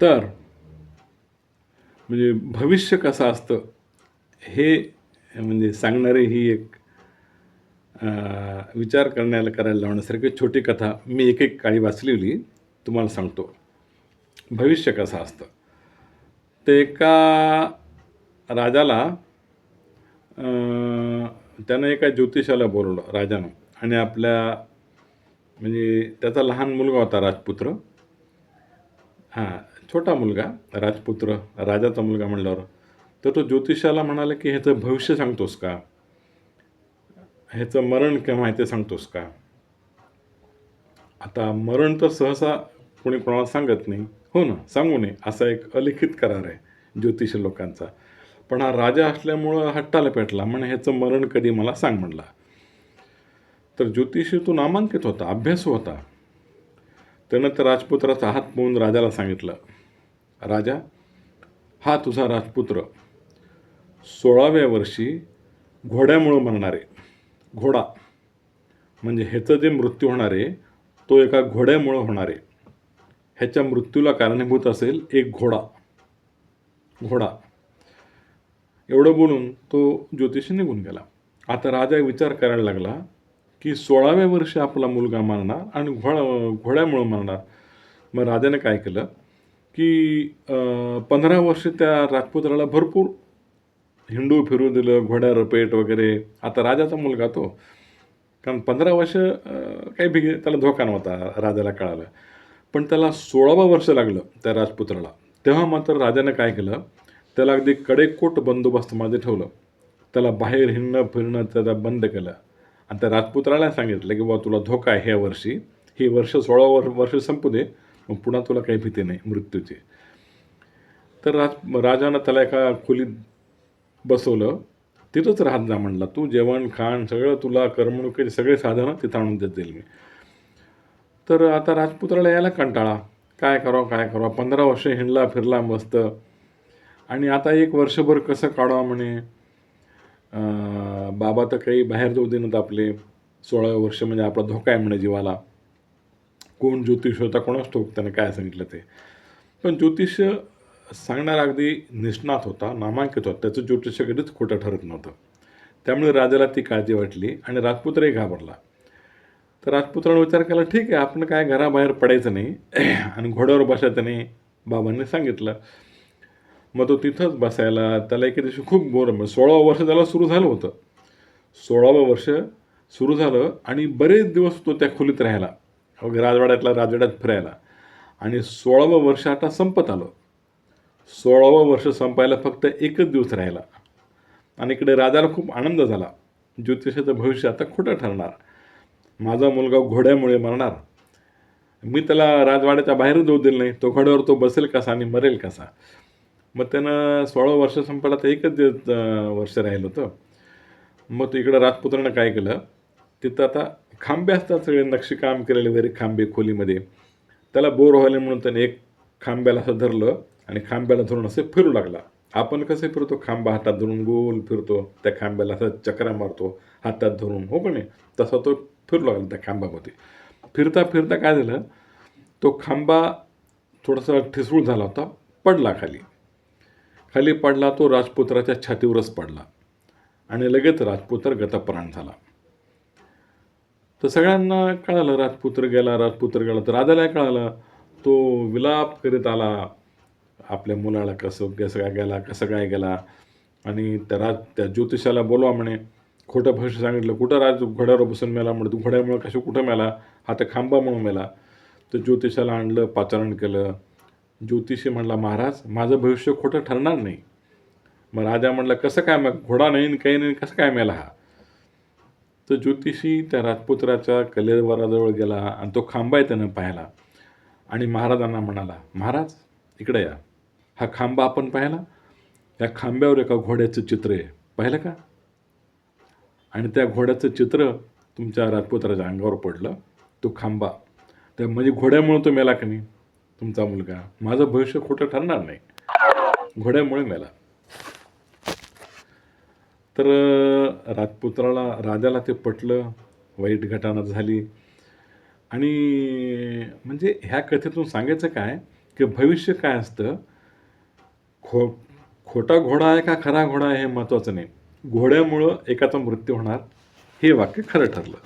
तर म्हणजे भविष्य कसं असतं हे म्हणजे सांगणारी ही एक विचार करण्याला करायला लावण्यासारखी छोटी कथा मी एक एक काळी वाचलेली तुम्हाला सांगतो. भविष्य कसं असतं? ते एका राजाला त्यानं एका ज्योतिषाला बोलवलं राजानं. आणि आपल्या म्हणजे त्याचा लहान मुलगा होता राजपुत्र. हां छोटा मुलगा राजपुत्र राजाचा मुलगा म्हणल्यावर तर तो ज्योतिषाला म्हणाला की ह्याचं भविष्य सांगतोस का? ह्याचं मरण केव्हा आहे ते सांगतोस का? आता मरण तर सहसा कोणी कोणाला सांगत नाही. हो ना सांगू नये असा एक अलिखित करार आहे ज्योतिष लोकांचा. पण हा राजा असल्यामुळं हट्टाला पेटला म्हणे ह्याचं मरण कधी मला सांग म्हणला. तर ज्योतिषी तो नामांकित होता अभ्यास होता. त्यानं त्या राजपुत्राचा हात पाहून राजाला सांगितलं राजा हा तुझा राजपुत्र सोळाव्या वर्षी घोड्यामुळं मरणारे. घोडा म्हणजे ह्याचं जे मृत्यू होणार आहे तो एका घोड्यामुळं होणार. आहे ह्याच्या मृत्यूला कारणीभूत असेल एक घोडा. घोडा. एवढं बोलून तो ज्योतिषी निघून गेला. आता राजा विचार करायला लागला की सोळाव्या वर्षी आपला मुलगा मरणार आणि घोडा घोड्यामुळं मरणार. मग राजाने काय केलं? की पंधरा वर्ष त्या राजपुत्राला भरपूर हिंडू फिरू दिलं घोड्या रपेट वगैरे. आता राजाचा मुलगा तो. कारण पंधरा वर्ष काही बिघे त्याला धोका नव्हता राजाला कळालं. पण त्याला सोळावं वर्ष लागलं त्या राजपुत्राला. तेव्हा मात्र राजानं काय केलं? त्याला अगदी कडेकोट बंदोबस्त मध्ये ठेवलं. त्याला बाहेर हिंडणं फिरणं त्याला बंद केलं. आणि त्या राजपुत्राला सांगितलं की बाबा तुला धोका आहे ह्या वर्षी. हे वर्ष सोळा वर वर्ष संपू दे. मग पुन्हा तुला काही भीती नाही मृत्यूची. तर राज राजानं त्याला एका खोलीत बसवलं. तिथंच राहत जा म्हणला तू जेवण खाण सगळं तुला करमणुकीचे सगळे साधनं तिथं आणून देत जाईल मी. तर आता राजपुत्राला यायला कंटाळा. काय करावं काय करावं? पंधरा वर्ष हिंडला फिरला मस्त. आणि आता एक वर्षभर कसं काढावं म्हणे? बाबा तर काही बाहेर जाऊ देणं आपले. सोळाव्या वर्ष म्हणजे आपला धोका आहे म्हणे जीवाला. कोण ज्योतिष होता कोणाच ठोक त्याने काय सांगितलं ते. पण ज्योतिष सांगणारा अगदी निष्णात होता नामांकित होता. त्याचं ज्योतिष्य कधीच खोटं ठरत नव्हतं. त्यामुळे राजाला ती काळजी वाटली आणि राजपुत्रही घाबरला. तर राजपुत्रानं विचार केला ठीक आहे आपण काय घराबाहेर पडायचं नाही. आणि घोड्यावर बसायचं नाही बाबांनी सांगितलं. मग तो तिथंच बसायला त्याला एके दिवशी खूप बोर मग सोळावं वर्ष त्याला सुरू झालं होतं. सोळावं वर्ष सुरू झालं आणि बरेच दिवस तो त्या खोलीत राहिला राजवाड्यातला राजवाड्यात फिरायला. आणि सोळावं वर्ष आता संपत आलं. सोळावं वर्ष संपायला फक्त एकच दिवस राहिला. आणि इकडे राजाला खूप आनंद झाला. ज्योतिषाचं भविष्य आता खोटं ठरणार. माझा मुलगा घोड्यामुळे मरणार. मी त्याला राजवाड्याच्या बाहेर जाऊ दिलं नाही. तो घोड्यावर तो बसेल कसा आणि मरेल कसा? मग त्यानं सोळा वर्ष संपायला तर एकच दिवस वर्ष राहिलं होतं. मग तो इकडं राजपुत्रानं काय केलं? तिथं आता खांबे असतात सगळे नक्षीकाम केलेले वगैरे खांबे खोलीमध्ये. त्याला बोर व्हायला म्हणून त्याने एक खांब्याला असं धरलं आणि खांब्याला धरून असं फिरू लागला. आपण कसे फिरतो? खांबा हातात धरून गोल फिरतो. त्या खांब्याला असं चक्रा मारतो हातात धरून. हो का नाही? तसा तो फिरू लागला त्या खांबामध्ये. फिरता फिरता काय झालं? तो खांबा थोडासा ठिसूळ झाला होता पडला खाली. खाली पडला तो राजपुत्राच्या छातीवरच पडला. आणि लगेच राजपुत्र गतप्राण झाला. तर सगळ्यांना कळालं राजपुत्र गेला राजपुत्र गेला. तर राजाला कळालं? तो विलाप करीत आला. आपल्या मुलाला कसं कसं काय गेला कसं काय गेला? आणि त्या राज त्या ज्योतिषाला बोलवा म्हणे. खोटं भविष्य सांगितलं. कुठं राज घोड्यावर बसून मेला म्हणे? तू घोड्यामुळं कशा कुठं मेला? हा तर खांबामुळं मेला. तर ज्योतिषाला आणलं पाचारण केलं. ज्योतिषी म्हणला महाराज माझं भविष्य खोटं ठरणार नाही. मग राजा म्हणला कसं काय मग? घोडा नाही काही नाही कसं काय मेला हा? तर ज्योतिषी त्या राजपुत्राच्या कलेवराजवळ गेला आणि तो खांबा आहे त्यानं पाहिला. आणि महाराजांना म्हणाला महाराज इकडे या. हा खांबा आपण पाहिला? या खांब्यावर एका घोड्याचं चित्र आहे. पाहिलं का? आणि त्या घोड्याचं चित्र तुमच्या राजपुत्राच्या अंगावर पडलं. तो खांबा. त्या म्हणजे घोड्यामुळे तो मेला का नाही? तुमचा मुलगा. माझं भविष्य खोटं ठरणार नाही. घोड्यामुळे मेला. तर राजपुत्राला राजाला ते पटलं. वाईट घटना झाली. आणि म्हणजे ह्या कथेतून सांगायचं काय? की भविष्य काय असतं? खो खोटा घोडा आहे का खरा घोडा आहे हे महत्त्वाचं नाही. घोड्यामुळं एकाचा मृत्यू होणार. हे वाक्य खरं ठरलं.